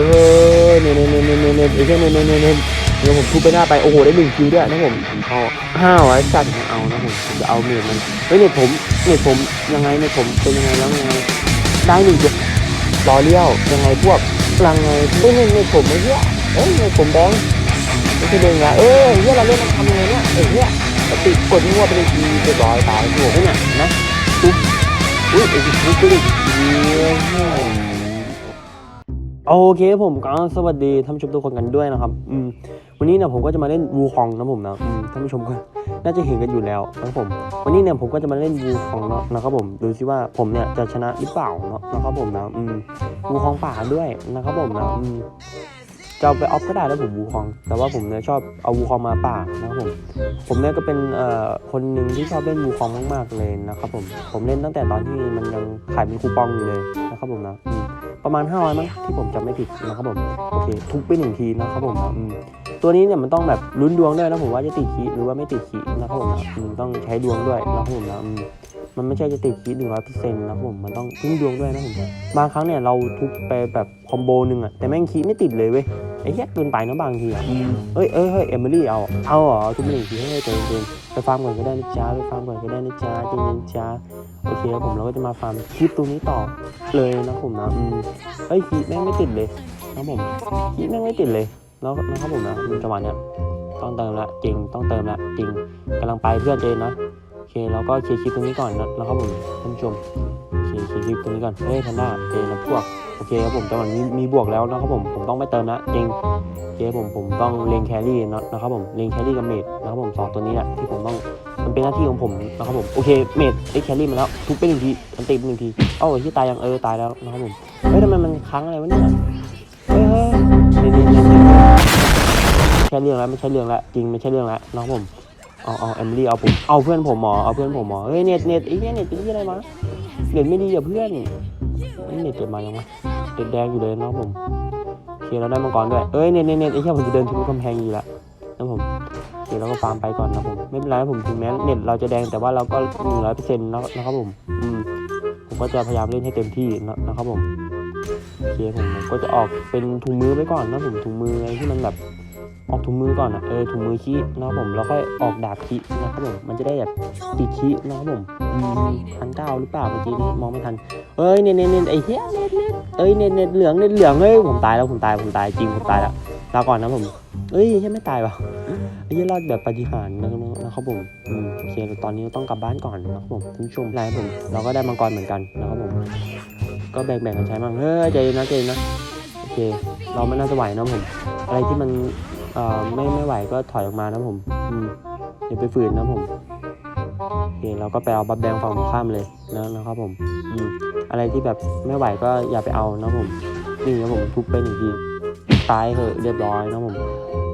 อเนี่ยเนี่ยเนี่ยเนี่ยเนี่ยเนี่ยเนี่ยเนี่ยเนี่ยเดี๋ยวผมทุบไปหน้าไป โอ้โห ได้หนึ่งคิวด้วยนะผมเอาห้าวไอ้สัตว์ไม่เอานะผมผมจะเอาเมียมันเฮ้ยเนี่ยผมเนี่ยผมยังไงเนี่ยผมเป็นยังไงแล้วไงได้หนึ่งเดียวรอเลี้ยวยังไงพวกยังไงเฮ้ยเนี่ยเนี่ยผมไอ้เหี้ยเอ้ยเนี่ยผมแดงไม่ใช่เด้งละเออเหี้ยเราเล่นมันทำยังไงเนี่ยไอ้เหี้ยติกดงัวไปเลยทีเรียบร้อยตายหัวเนี่ยนะทุบอุ้ยไอ้ทุบไปเลยเยอะ โอเคผมก็สวัสดีท่านผู้ชมทุกคนกันด้วยนะครับอืมวันนี้เนี่ยผมก็จะมาเล่นวูคองนะผมนะอืมท่านผู้ชมก็น่าจะเห็นกันอยู่แล้วนะครับผม วันนี้เนี่ยผมก็จะมาเล่นวูคองเนาะนะครับผมดูซิว่าผมเนี่ยจะชนะหรือเปล่าเนาะนะครับผมนะอืมวูคองป่าด้วยนะครับผมนะอืม จะเอาไปออฟก็ได้แล้วผมวูคอง แต่ว่าผมเนี่ยชอบเอาวูคองมาป่านะครับผม ผมเนี่ยก็เป็นเอ่อคนหนึ่งที่ชอบเล่นวูคองมากๆเลยนะครับผม ผมเล่นตั้งแต่ตอนที่มันยังขายเป็นคูปองอยู่เลยนะครับผมนะประมาณ500มั้งที่ผมจำไม่ผิดนะครับผม โอเค ทุบไปหนึ่งทีนะครับผมนะอืมตัวนี้เนี่ยมันต้องแบบลุ้นดวงด้วยนะผมว่าจะติดขีหรือว่าไม่ติดขีนะครับผมนะอืมต้องใช้ดวงด้วยนะครับผมนะอืมมันไม่ใช่จะติดขีหนึ่งร้อยเปอร์เซ็นต์นะครับผมมันต้องพึ่งดวงด้วยนะผมบางครั้งเนี่ยเราทุบไปแบบคอมโบหนึ่งอะแต่แม่งขีไม่ติดเลยเว้ย ไอ้เหี้ยเกินไปนะบางทีอะอืมเอ้ยเอ้ยเฮ้ยเอมิลี่เอา เอาเหรอทุบไปหนึ่งทีเฮ้ยเจนเจนไปฟาร์มก่อนก็ได้นะจ๊ะไปฟาร์มก่อนก็ได้นะจ๊ะเจนนะจ๊ะโอเคครับผมเราก็จะมาฟาร์มคลิปตัวนี้ต่อเลยนะครับผมนะอืมเฮ้ยขีแม่งไม่ติดเลยนะครับผมขีแม่งไม่ติดเลยแล้วนะครับผมนะอืมจังหวะเนี้ยต้องเติมละจริงต้องเติมละจริงกำลังไปเพื่อนเจนนะโอเคเราก็เคลียร์คลิปตรงนี้ก่อนนะนะครับผมท่านผู้ชมเคลียร์เคลียร์คลิปตรงนี้ก่อนเฮ้ยพันด้าเจนนะพวก โอเคครับผมจังหวะนี้มีบวกแล้วนะครับผมผมต้องไม่เติมละจริงโอเคผมผมต้องเลงแครี่นะนะครับผมเลงแครี่กับเมดนะครับผมสองตัวนี้แหละที่ผมต้องมันเป็นหน้าที่ของผมนะครับผมโอเคเมดได้แครี่มาแล้วทุบไปหนึ่งทีอันตีไปหนึ่งทีเอ้าไอที่ตายยังเออตายแล้วนะครับผมเฮ้ยทำไมมันค้างอะไรวะเนี่ยเฮ้ยเฮ้ยใช่เรื่องแล้วไม่ใช่เรื่องแล้วจริงไม่ใช่เรื่องแล้วน้องผมเอาเอาเอมิลี่เอาผมเอาเพื่อนผมหมอเอาเพื่อนผมหมอเฮ้ยเน็ตเน็ตไอ้เนี่ยเน็ตเป็นที่อะไรมาเน็ตไม่ดีอะเพื่อนเน็ตเกิดมายังวะ เน็ตแดงอยู่เลยน้องผมโอเคเราได้มังกรด้วยเอ้ยเน็ตเน็ตเน็ตไอ้เหี้ยผมจะเดินทะลุกำแพงอยู่ละนะผมโอเคเราก็ฟาร์มไปก่อนนะผมไม่เป็นไรผมถึงแม้เน็ตเราจะแดงแต่ว่าเราก็หนึ่งร้อยเปอร์เซ็นต์นะครับผมอืมผมก็จะพยายามเล่นให้เต็มที่นะครับผมโอเคผมผมก็จะออกเป็นถุงมือไปก่อนนะผมถุงมืออะไรที่มันแบบ ออกถุงมือก่อนอะเออถุงมือขี้นะครับผมแล้วค่อยออกดาบขี้นะครับผมมันจะได้แบบติดขี้นะครับผมอืมพันเก้าหรือเปล่าเมื่อกี้นี้มองไม่ทันเอ้ยเน็ตเน็ตไอ้เหี้ยเน็ตเน็ตเอ้ยเน็ตเน็ตเหลืองเน็ตเหลืองเฮ้ยผมตายแล้วผมตายผมตายจริงผมตายแล้วลาก่อนนะผมเอ้ยใช่ไม่ตายวะไอ้เหี้ยรอดแบบปฏิหารนะครับผมโอเคตอนนี้เราต้องกลับบ้านก่อนนะครับผมท่านผู้ชมไลน์ผมเราก็ได้มังกรเหมือนกันนะครับผมก็แบ่งแบ่งกันใช้มั่งเฮ้ยใจเย็นนะใจเย็นนะโอเค เราไม่น่าจะไหวนะผมอะไรที่มัน เอ่อไม่ไม่ไหวก็ถอยออกมานะผมอืมอย่าไปฝืนนะผมโอเคเราก็ไปเอาบับแดงฝั่งข้ามเลยนะนะครับผมอืมอะไรที่แบบไม่ไหวก็อย่าไปเอานะผมนี่นะผมทุบไปหนึ่งทีตายเหอะเรียบร้อยนะผม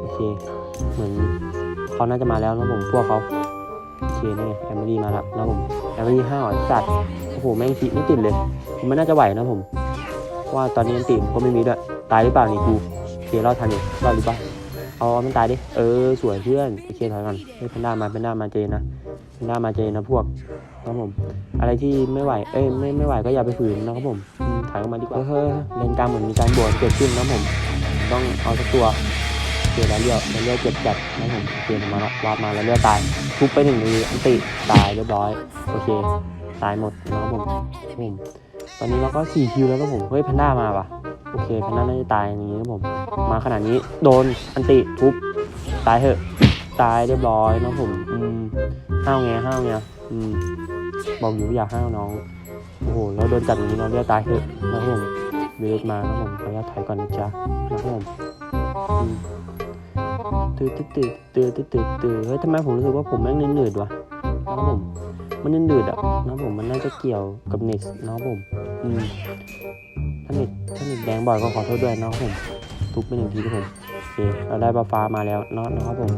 โอเค เหมือนเขาน่าจะมาแล้วนะผมพวกเขาโอเคนี่แอมเบอรี่มาแล้วนะผมแอมเบอรี่ห้าวจัดโอ้โหแม่งติไม่ติดเลยผมไม่น่าจะไหวนะผม ว่าตอนนี้อันติผมก็ไม่มีด้วยตายหรือเปล่านี่กูโอเครอดทันอยู่รอดหรือเปล่า เอามันตายดิ เออ สวยเพื่อนโอเคถอยก่อนเฮ้ยเพนด้ามาเพนด้ามาเจนะเพนด้ามาเจนะพวกนะครับผม อะไรที่ไม่ไหว เอ้ยไม่ไม่ไหวก็อย่าไปฝืนนะครับผมถอยออกมาดีกว่าเฮ้ยเลนกลางเหมือนมีการบวกเกิดขึ้นนะครับผม ต้องเอาสักตัวโอเคแล้วเลี้ยวแล้วเลี้ยวเจ็บจัดนะครับผมโอเคมาแล้ววาร์ปมาแล้วเลี้ยวตายทุบไปหนึ่งทีอันติตายเรียบร้อยโอเค ตายหมดนะครับผมผมตอนนี้เราก็สี่คิวแล้วครับผมเฮ้ยแพนด้ามาป่ะ โอเคแพนด้าน่าจะตายอย่างนี้ครับผม มาขนาดนี้โดนอันติทุบตายเถอะ ตายเรียบร้อยนะผมอืมห้าวไงห้าวไงอืมบอกอยู่ว่าอย่าห้าวน้องโอ้โหแล้วโดนจัดอย่างนี้เราเรียกตายเถอะนะครับผมเวทมาครับผมขออนุญาตถอยก่อนนะจ๊ะนะครับผมอืมตื่นตื่นตื่นตื่นตื่นตื่นตื่นเฮ้ยทำไมผมรู้สึกว่าผมแม่งเหนื่อยๆวะนะครับผมมันเหนื่อยๆอะนะผมมันน่าจะเกี่ยวกับเน็ตนะครับผมอืม ถ้าเน็ตถ้าเน็ตแดงบ่อยก็ขอโทษด้วยนะครับผมทุบไปหนึ่งทีครับผมโอเคเราได้บัฟฟ้ามาแล้วเนาะนะครับผม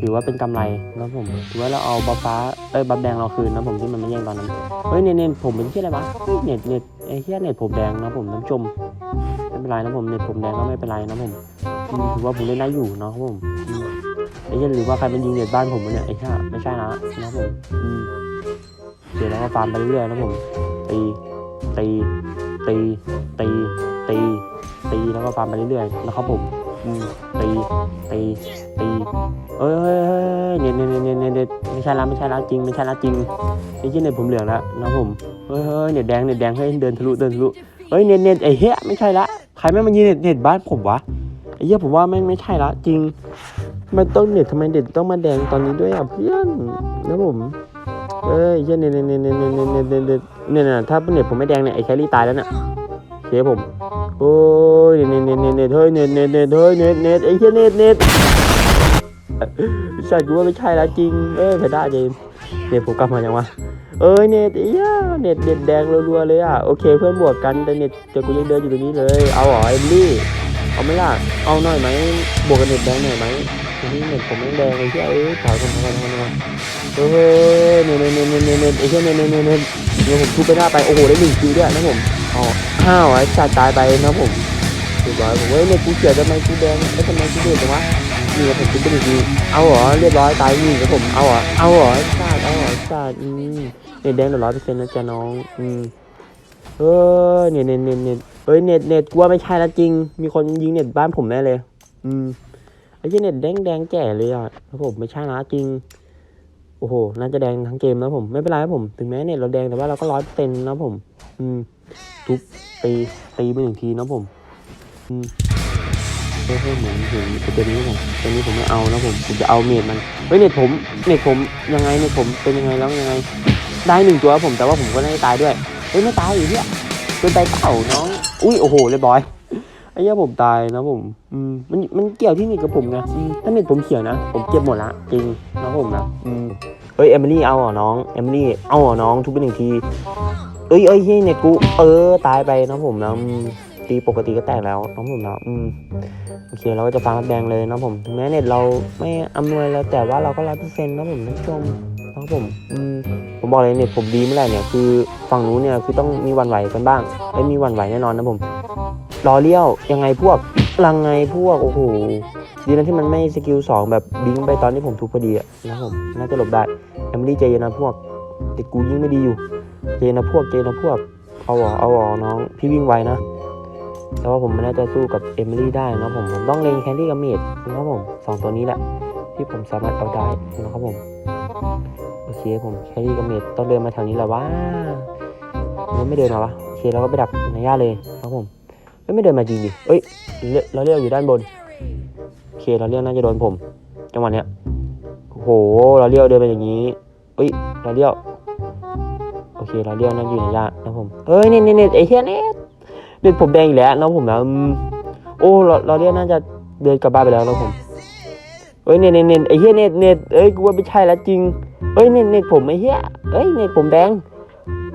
ถือว่าเป็นกำไรนะครับผมถือว่าเราเอาบัฟฟ้าเอ้ยบัฟแดงเราคืนนะผมที่มันไม่แย่งตอนนั้นเฮ้ยเน็ตเน็ตผมเป็นที่อะไรวะเน็ตเน็ตไอ้เหี้ยเน็ตผมแดงนะผมน้ำชมไม่เป็นไรนะผมเน็ตผมแดงก็ไม่เป็นไรนะผมอืมถือว่าผมเล่นได้อยู่เนาะครับผมไอ้เหี้ยหรือว่าใครมันยิงเน็ตบ้านผมวะเนี่ยไอ้เหี้ยไม่ใช่นะนะครับผมอืมโอเคแล้วก็ฟาร์มไปเรื่อยๆนะผมตีตี ตีตีตีตีแล้วก็ฟาร์มไปเรื่อยๆนะครับผมตีตีตีเอ้ยเฮ้ยเฮ้ยเน็ตเน็ตเน็ตเน็ตเน็ตเน็ตไม่ใช่ละไม่ใช่ละจริงไม่ใช่ละจริงไอ้ที่เน็ตผมเหลืองแล้วนะครับผมเฮ้ยเฮ้ยเน็ตแดงเน็ตแดงเฮ้ยเดินทะลุเดินทะลุเฮ้ยเน็ตเน็ตไอ้เหี้ยไม่ใช่ละใครแม่งมายิงเน็ตเน็ตบ้านผมวะไอ้เหี้ยผมว่าแม่งไม่ใช่ละจริงมันต้องเน็ตทำไมเน็ตต้องมาแดงตอนนี้ด้วยอะเพื่อนนะผม เอ้ยเช่นเนี่ยเนี่ยเนี่ยเนี่ยเนี่ยเนี่ยเนี่ถ้าเนี่ยผมไม่แดงเนี่ยไอ้แคลรี่ตายแล้วน่ะเชยผมโอ้ยเน็ตเน็ตเน็ตเเฮ้ยเน็ตเน็ตเน็ตเฮ้ยเน็ตเน็ตไอ้เช่นเน็ตเน็ตใช่กูว่าไม่ใช่แล้วจริง เอ้ยแพนด้จริงเน็ตผมกลับมายังวะเอ้ยเน็ตเอี้ยเน็ตเด็ดแดงรัวๆเลยอะโอเคเพื่อนบวกกันแต่เน็ตแต่กูยังเดินอยู่ตรงนี้เลย เอาหรอเอมลี่เอาไม่ล่ะเอาหน่อยไหมบวกกันเด็ดแดงหน่อยไหมทีนี้เน็ตผมแดงเลยใช่ไหมถ่ถอยกันถอยกันกัน เฮ้ยเน็ตเน็ตเน็ตเน็ตเน็ตเน็ตไอ้เหี้ยเน็ตเนเนเนเดี๋ยวผมทุบไปหน้าไปโอ้โหได้หนึ่งคิวด้วยนะผมอ๋อห้าวไอ้สัตว์ตายไปนะผมเรียบร้อยผมเว้ยเนี่ยกูเขียวทำไมกูแดงแล้วทำไมกูเดือดจังวะนี่ครับผมคิดเป็นอีกทีเอาเหรอเรียบร้อยตายนี่ครับผมเอาเหรอเอาเหรอซาดเอาเหรอซาดอืมเนี่ยแดงร้อยเปอร์เซ็นต์นะจ๊ะน้องอืมเออเนี่ยเน็ตเน็ตเน็ตเฮ้ยเน็ตเน็ตกูว่าไม่ใช่แล้วจริง มีคนยิงเน็ตบ้านผมแน่เลย อืมไอ้เหี้ยเน็ตแดงแดงแก่เลยอะครับผมไม่ใช่นะจริง โอ้โห น่าจะแดงทั้งเกมนะผม ไม่เป็นไรครับผม ถึงแม้เน็ตเราแดงแต่ว่าเราก็ร้อยเปอร์เซ็นต์นะผม อืม ทุบตีตีไปหนึ่งทีนะผม อืมเฮ้ยเหมือนเห็นตัวนี้ผมตัวนี้ผมไม่เอานะผม ผมจะเอาเมดมัน เฮ้ยเน็ตผม เน็ตผมยังไงเน็ตผมเป็นยังไงแล้วยังไง ได้หนึ่งตัวผมแต่ว่าผมก็ได้ตายด้วย เฮ้ยไม่ตายอีกเนี่ยเป็นไตเต่าน้อง อุ้ยโอ้โหเรียบร้อย เหี้ยผมตายนะผม อืม มันมันเกี่ยวที่เน็ตกับผมไงอืมถ้าเน็ตผมเขียวนะ ผมเก็บหมดละจริงนะผมนะอืมเฮ้ยเอมิลี่เอาเหรอน้องเอมิลี่เอาเหรอน้องทุบไปหนึ่งทีเอ้ยเอ้ยเฮ้ยเน็ตกูเออตายไปนะผมนะอืมตีปกติก็แตกแล้วน้องผมนะอืมโอเคเราก็จะฟังรับแดงเลยนะผมถึงแม้เน็ตเราไม่อำนวยแล้วแต่ว่าเราก็ร้อยเปอร์เซ็นต์นะผมท่านผู้ชมนะครับผมอืมผมบอกเลยเน็ตผมดีเมื่อไหร่เนี่ยคือฝั่งนู้นเนี่ยคือต้องมีวันไหวกันบ้างไม่มีวันไหวแน่นอนนะผม รอเลี้ยวยังไงพวกลังไงพวกโอ้โหดีนะที่มันไม่สกิลสองแบบบิงไปตอนที่ผมทุบพอดีอะนะผมน่าจะหลบได้แอมลี่ใจเย็นนะพวกติดกูยิ่งไม่ดีอยู่เจนะพวกเจนะพวกเอาเหรอเอาเหรอน้องพี่วิ่งไวนะแต่ว่าผมไม่น่าจะสู้กับเอมิลี่ได้นะผมผมต้องเล็งแคนดี้กับเมดนะครับผมสองตัวนี้แหละ ที่ผมสามารถเอาได้นะครับผมโอเคผมแคนดี้กับเมดต้องเดินมาแถวนี้แหละว่ามันไม่เดินมาวะโอเคเราก็ไปดักในหญ้าเลยครับผม ไม่เดินมาจริงดิ เอ้ยเราเรียกอยู่ด้านบน โอเคเราเรียกน่าจะโดนผม จังหวะเนี้ยโอ้โหเราเรียกเดินไปอย่างนี้ เอ้ยเราเรียกโอเคเราเรียกน่าจะอยู่ในหญ้านะผมเฮ้ยเนี่ยเนี่ยเนี่ยไอ้เหี้ยเนี่ยเด็ดผมแดงอีกแล้วนะผมนะโอ้เราเราเรียกน่าจะเดินกลับบ้านไปแล้วนะผมเอ้ยเน็ตเน็ตเน็ตไอ้เหี้ยเน็ตเน็ตเอ้ยกูว่าไม่ใช่แล้วจริง เอ้ยเน็ตเน็ตผมไอ้เหี้ยเอ้ยเน็ตผมแดง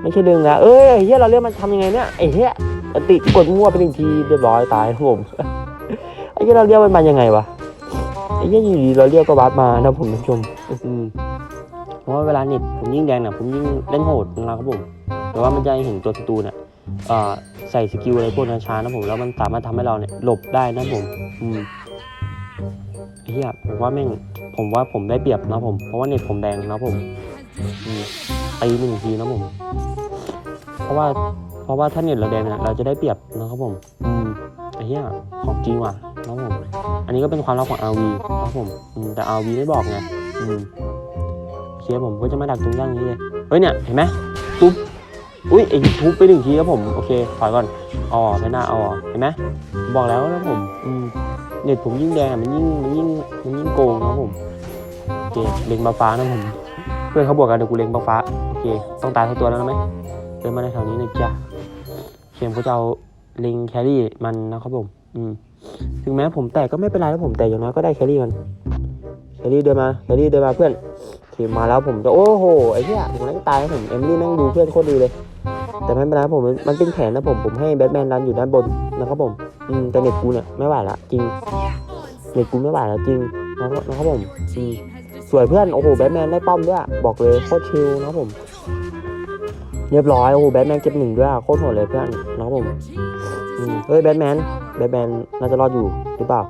ไม่ใช่เรื่องนะเอ้ยไอ้เหี้ยเราเรียกมันทำยังไงเนี่ยไอ้เหี้ย ติกดมั่วไปหนึ่งทีเรียบร้อยตายครับผมไอ้เหี้ยเราเรียกมันมายังไงวะไอ้เหี้ยอยู่ดีเราเรียกก็บัสมานะผมท่านผู้ชมอืมเพราะว่าเวลาเน็ตผมยิ่งแดงเนี่ยผมยิ่งเล่นโหดนะครับผมแต่ว่ามันจะเห็นตัวศัตรูเนี่ยใส่สกิลอะไรพวกนั้นช้านะผมแล้วมันสามารถทำให้เราเนี่ยหลบได้นะผมอืมเฮียผมว่าแม่งผมว่าผมได้เปรียบนะผม เพราะว่าเน็ตผมแดงนะผมอืมตีหนึ่งทีนะผม เพราะว่า เพราะว่าถ้าเน็ตเราแดงเนี่ยเราจะได้เปรียบนะครับผมอืมไอ้เหี้ยของจริงว่ะนะครับผมอันนี้ก็เป็นความลับของ RV นะครับผมอืมแต่ RV ไม่บอกไงอืมโอเคผมก็จะมาดักตรงย่างนี้เลยเฮ้ยเนี่ยเห็นไหมปุ๊บอุ้ยไอ้ทุบไปหนึ่งทีครับผมโอเคถอยก่อนอ๋อไปหน้าเอาอ๋อเห็นไหมบอกแล้วนะผมอืมเน็ตผมยิ่งแดงอะมันยิ่งมันยิ่งมันยิ่งโกงนะครับผมโอเคเล็งบาฟ้านะผมเพื่อนเขาบวกกันเดี๋ยวกูเล็งบาฟ้าโอเคต้องตายทั้งตัวแล้วนะไหมเดินมาในแถวนี้นะจ๊ะ เข็มเขาจะเอาล็งแครี่มันนะครับผม อืม ถึงแม้ผมแตกก็ไม่เป็นไรนะผมแต่อย่างน้อยก็ได้แครี่มัน แครี่เดินมาแครี่เดินมาเพื่อนทีมมาแล้วผมจะโอ้โหไอ้เหี้ยผมน่าจะตายนะผมเอมิลี่แม่งดูเพื่อนโคตรดีเลย แต่ไม่เป็นไรผมมันเป็นแผนนะผมผมให้แบทแมนดันอยู่ด้านบนนะครับผมอืมแต่เน็ตกูเนี่ยไม่ไหวละจริงเน็ตกูไม่ไหวล้วจริงนะครับนะครับผมอืมสวยเพื่อนโอ้โหแบทแมนได้ป้อมด้วยบอกเลยโคตรชิลนะครับผม เรียบร้อยโอ้โหแบทแมนเก็บหนึ่งด้วยโคตรโหดเลยเพื่อนนะครับผมเฮ้ยแบทแมนแบทแมนน่าจะรอดอยู่หรือเปล่า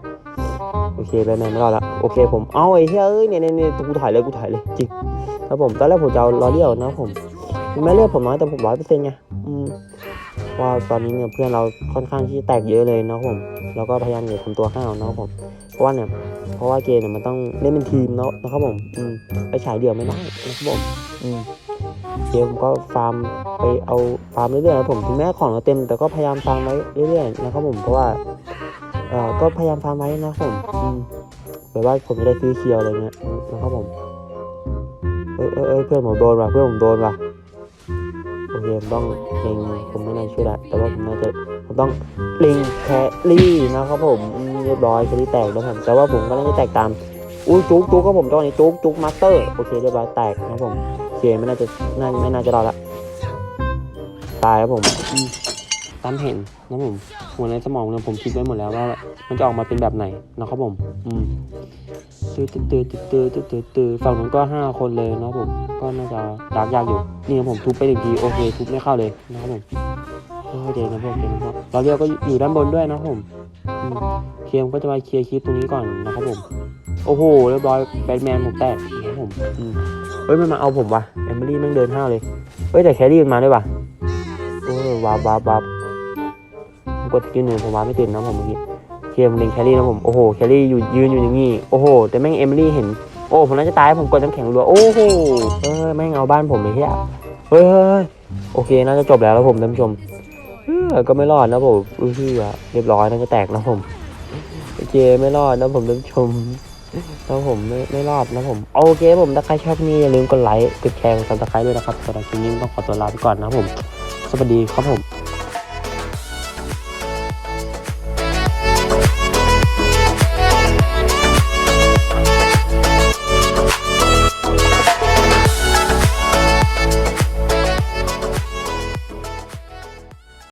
โอเคแบทแมนไม่รอดละโอเคผมเอาไอ้เฮ้ยเนี่ยเนี่ยเนี่ยกูถ่ายเลยกูถ่ายเลยจริงครับผมตอนแรกผมจะเอาล้อเลี้ยวนะครับผมถึงแม้เลือดผมน้อยแต่ผมร้อยเปอร์เซ็นต์ไงว่าตอนนี้เนี่ยเพื่อนเราค่อนข้างที่จะแตกเยอะเลยนะครับผม เราก็พยายามอย่าทำตัวห้าวนะครับผม เพราะว่าเนี่ย เพราะว่าเกมเนี่ยมันต้องเล่นเป็นทีมเนาะนะครับผมอืมไปฉายเดี่ยวไม่ได้นะครับผมอืมเกมก็ฟาร์มไปเอาฟาร์มเรื่อยๆครับผมถึงแม้ของเราเต็ม แต่ก็พยายามฟาร์มไว้เรื่อยๆนะครับผมเพราะว่าเอ่อก็พยายามฟาร์มไว้นะครับผมอืมแบบว่าผมจะได้ซื้อเคียวอะไรเงี้ยนะครับผมเอ้ยเอ้ยเอ้ยเพื่อนผมโดนว่ะเพื่อนผมโดนว่ะโอเคผมต้องเล็งผมไม่น่าช่วยได้แต่ว่าผมน่าจะผมต้องเล็งแครี่นะครับผมอืม เรียบร้อยแครี่แตกแล้วผมแต่ว่าผมก็น่าจะแตกตามอุ้ยจุกจุกครับผมตอนนี้จุกจุกมาสเตอร์โอเคเรียบร้อยแตกนะครับผมโอเคไม่น่าจะน่าไม่น่าจะรอดละตายครับผมตามเห็นนะผมหัวในสมองเนี่ยผมคิดไว้หมดแล้วว่า มันจะออกมาเป็นแบบไหนนะครับผม อืมตื้อตื้อตื้อตื้อตื้อตื้อตื้อฝั่งนู้นก็ห้าคนเลยนะผม ก็น่าจะดักยากอยู่ นี่ครับผมทุบไปหนึ่งทีโอเคทุบไม่เข้าเลยนะครับผม โอเคนะพวกเกมนะพวกเราเรียกก็อยู่ด้านบนด้วยนะผมอืมเคมก็จะมาเคลียร์คลิปตรงนี้ก่อนนะครับผม โอ้โหเรียบร้อยแบทแมนผมแตกนะผมเฮ้ยมันมาเอาผมว่ะแอมเบอรี่แม่งเดินห้าวเลยเฮ้ยแต่แครี่มันมาด้วยว่ะโอ้ยวาบวาบวาบกดสกิลหนึ่งผมวาไม่ติดนะผมเมื่อกี้เคมเล็งแครี่นะผมโอ้โหแครี่อยู่ยืนอยู่อย่างงี้โอ้โหแต่แม่งเอมเบอรี่เห็นโอ้ผมน่าจะตายผมกดน้ำแข็งรัวโอ้โหเออแม่งเอาบ้านผมไอ้เหี้ยเฮ้ยเฮ้ยโอเคน่าจะจบแล้วแล้วผมท่านผู้ชม อก็ไม่รอดนะผมอื้อหือเรียบร้อยน่าจะแตกนะผมโอเคไม่รอดนะผมท่านชมนะผมไม่ไม่รอดนะผมโอเคผมถ้าใครชอบนี่อย่าลืมกดไลค์กดแชร์กดซับสไครต์ด้วยนะครับสำหรับคลิปนี้ต้องขอตัวลาไปก่อนนะผม สวัสดีครับผม